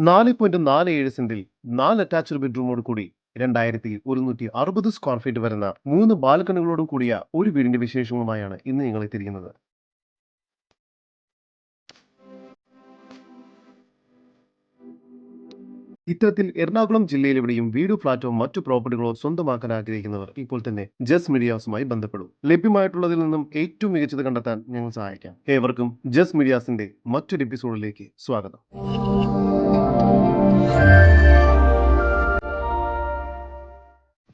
നാല് പോയിന്റ് നാല് ഏഴ് സെന്റിൽ നാല് അറ്റാച്ച്ഡ് ബെഡ്റൂമോട് കൂടി രണ്ടായിരത്തി ഒരുന്നൂറ്റി അറുപത് സ്ക്വയർ ഫീറ്റ് വരുന്ന മൂന്ന് ബാൽക്കണികളോടും കൂടിയ ഒരു വീടിന്റെ വിശേഷങ്ങളുമായാണ് ഇന്ന് നിങ്ങൾ എത്തിയിരിക്കുന്നത് ഇത്തരത്തിൽ എറണാകുളം ജില്ലയിൽ എവിടെയും വീടോ ഫ്ളാറ്റോ മറ്റു പ്രോപ്പർട്ടികളോ സ്വന്തമാക്കാൻ ആഗ്രഹിക്കുന്നവർ ഇപ്പോൾ തന്നെ ജസ് മീഡിയാസുമായി ബന്ധപ്പെടും. ലഭ്യമായിട്ടുള്ളതിൽ നിന്നും ഏറ്റവും മികച്ചത് കണ്ടെത്താൻ ഞങ്ങൾ സഹായിക്കാം. ഏവർക്കും ജസ് മീഡിയാസിന്റെ മറ്റൊരു എപ്പിസോഡിലേക്ക് സ്വാഗതം.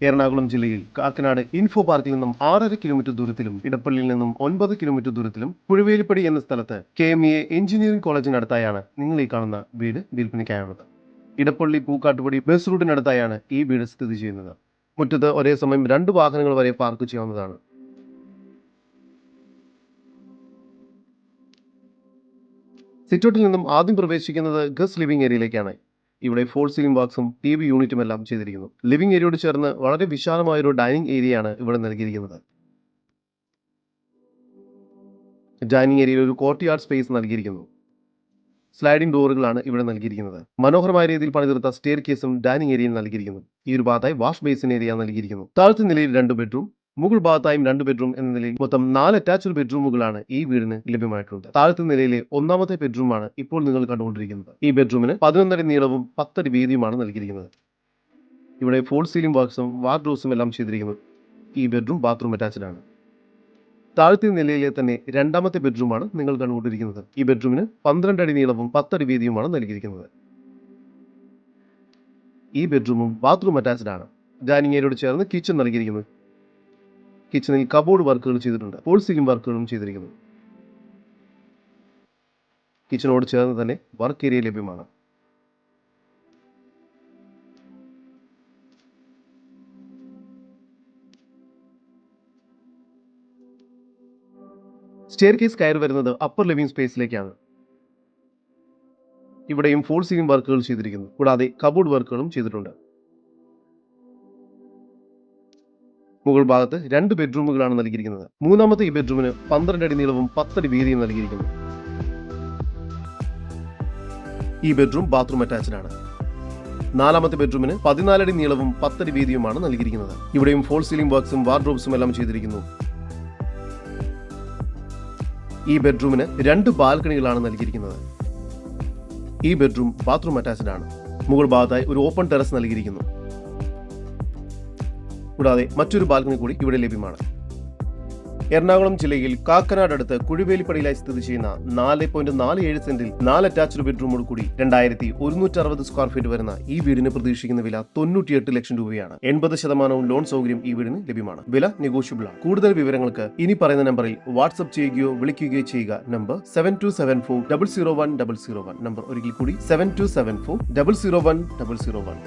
എറണാകുളം ജില്ലയിൽ കാക്കനാട് ഇൻഫോ പാർക്കിൽ നിന്നും ആറര കിലോമീറ്റർ ദൂരത്തിലും ഇടപ്പള്ളിയിൽ നിന്നും ഒൻപത് കിലോമീറ്റർ ദൂരത്തിലും പുഴവേലിപ്പടി എന്ന സ്ഥലത്ത് കെ എം എ എഞ്ചിനീയറിംഗ് കോളേജിനടുത്തായാണ് നിങ്ങൾ ഈ കാണുന്ന വീട് വിൽപ്പനയ്ക്കായുള്ളത്. ഇടപ്പള്ളി പൂക്കാട്ടുപടി ബസ് റൂട്ടിനടുത്തായാണ് ഈ വീട് സ്ഥിതി ചെയ്യുന്നത്. മുറ്റത്ത് ഒരേ സമയം രണ്ട് വാഹനങ്ങൾ വരെ പാർക്ക് ചെയ്യാവുന്നതാണ്. സിറ്റൗട്ടിൽ നിന്നും ആദ്യം പ്രവേശിക്കുന്നത് ഗസ് ലിവിംഗ് ഏരിയയിലേക്കാണ് ഇവിടെ ഫോൾ സീലിംഗ് ബോക്സും ടി വി യൂണിറ്റും എല്ലാം ചെയ്തിരിക്കുന്നു. ലിവിംഗ് ഏരിയയോട് ചേർന്ന് വളരെ വിശാലമായ ഒരു ഡൈനിങ് ഏരിയയാണ് ഇവിടെ നൽകിയിരിക്കുന്നത്. ഡൈനിങ് ഏരിയയിൽ ഒരു കോർട്ട് സ്പേസ് നൽകിയിരിക്കുന്നു. സ്ലൈഡിംഗ് ഡോറുകളാണ് ഇവിടെ നൽകിയിരിക്കുന്നത്. മനോഹരമായ രീതിയിൽ പണിതീർത്ത സ്റ്റെയർ കേസും ഡൈനിങ് ഏരിയയിൽ നൽകിയിരിക്കുന്നു. ഈ ഒരു ഭാഗത്തായി വാഷ് ബേസിൻ ഏരിയ നൽകിയിരിക്കുന്നു. താഴത്തെ നിലയിൽ രണ്ട് ബെഡ്റൂം മുകൾ ഭാഗത്തായും രണ്ട് ബെഡ്റൂം എന്ന നിലയിൽ മൊത്തം നാല് അറ്റാച്ച്ഡ് ബെഡ്റൂമുകളാണ് ഈ വീടിന് ലഭ്യമായിട്ടുള്ളത്. താഴത്തെ നിലയിലെ ഒന്നാമത്തെ ബെഡ്റൂമാണ് ഇപ്പോൾ നിങ്ങൾ കണ്ടുകൊണ്ടിരിക്കുന്നത്. ഈ ബെഡ്റൂമിന് പതിനൊന്നര നീളവും പത്തടി വീതിയുമാണ് നൽകിയിരിക്കുന്നത്. ഇവിടെ ഫോൾ സീലിംഗ് ബോക്സും വാർഡ്രോസും എല്ലാം ചെയ്തിരിക്കുന്നു. ഈ ബെഡ്റൂം ബാത്റൂം അറ്റാച്ച്ഡ് ആണ്. താഴത്തെ നിലയിലെ തന്നെ രണ്ടാമത്തെ ബെഡ്റൂമാണ് നിങ്ങൾ കണ്ടുകൊണ്ടിരിക്കുന്നത്. ഈ ബെഡ്റൂമിന് പന്ത്രണ്ട് അടി നീളവും പത്തടി വീതിയുമാണ് നൽകിയിരിക്കുന്നത്. ഈ ബെഡ്റൂമും ബാത്റൂം അറ്റാച്ച്ഡ് ആണ്. ഡൈനിങ് ഏരിയയോട് ചേർന്ന് കിച്ചൺ നൽകിയിരിക്കുന്നു. കിച്ചണിൽ കബോർഡ് വർക്കുകൾ ചെയ്തിട്ടുണ്ട്. ഫോൾ സീലിംഗ് വർക്കുകളും ചെയ്തിരിക്കുന്നു. കിച്ചണോട് ചേർന്ന് തന്നെ വർക്ക് ഏരിയ ലഭ്യമാണ്. സ്റ്റെയർ കേസ് കയറി വരുന്നത് അപ്പർ ലിവിംഗ് സ്പേസിലേക്കാണ്. ഇവിടെയും ഫോൾ സീലിംഗ് വർക്കുകൾ ചെയ്തിരിക്കുന്നു. കൂടാതെ കബോർഡ് വർക്കുകളും ചെയ്തിട്ടുണ്ട്. മുകൾ ഭാഗത്ത് രണ്ട് ബെഡ്റൂമുകളാണ് നൽകിയിരിക്കുന്നത്. മൂന്നാമത്തെ ഈ ബെഡ്റൂമിന് പന്ത്രണ്ട് അടി നീളവും പത്തടി വീതിയും നൽകിയിരിക്കുന്നു. ഈ ബെഡ്റൂം ബാത്റൂം അറ്റാച്ച്ഡ് ആണ്. നാലാമത്തെ ബെഡ്റൂമിന് പതിനാലടി നീളവും പത്തടി വീതിയുമാണ് നൽകിയിരിക്കുന്നത്. ഇവിടെയും ഫോൾ സീലിംഗ് ബോക്സും വാർഡ്രോബ്സും എല്ലാം ചെയ്തിരിക്കുന്നു. ഈ ബെഡ്റൂമിന് രണ്ട് ബാൽക്കണികളാണ് നൽകിയിരിക്കുന്നത്. ഈ ബെഡ്റൂം ബാത്റൂം അറ്റാച്ച്ഡ് ആണ്. മുകൾ ഭാഗത്തായി ഒരു ഓപ്പൺ ടെറസ് നൽകിയിരിക്കുന്നു. കൂടാതെ മറ്റൊരു ബാൽക്കണി കൂടി ഇവിടെ ലഭ്യമാണ്. എറണാകുളം ജില്ലയിൽ കാക്കനാട് അടുത്ത് കുഴിവേലിപ്പടിയിലായി സ്ഥിതി ചെയ്യുന്ന നാല് പോയിന്റ് നാല് ഏഴ് സെന്റിൽ നാല് അറ്റാച്ച്ഡ് ബെഡ്റൂമോട് കൂടി രണ്ടായിരത്തി ഒരുന്നൂറ്റി അറുപത് സ്ക്വയർ ഫീറ്റ് വരുന്ന ഈ വീടിന് പ്രതീക്ഷിക്കുന്ന വില തൊണ്ണൂറ്റിയെട്ട് ലക്ഷം രൂപയാണ്. എൺപത് ശതമാനവും ലോൺ സൗകര്യം ഈ വീടിന് ലഭ്യമാണ്. വില നെഗോഷ്യബിൾ ആണ്. കൂടുതൽ വിവരങ്ങൾക്ക് ഇനി പറയുന്ന നമ്പറിൽ വാട്സ്ആപ്പ് ചെയ്യുകയോ വിളിക്കുകയോ ചെയ്യുക. Number seven two seven four double zero one double zero one number ഒരിക്കൽ കൂടി seven two seven four double zero one double zero one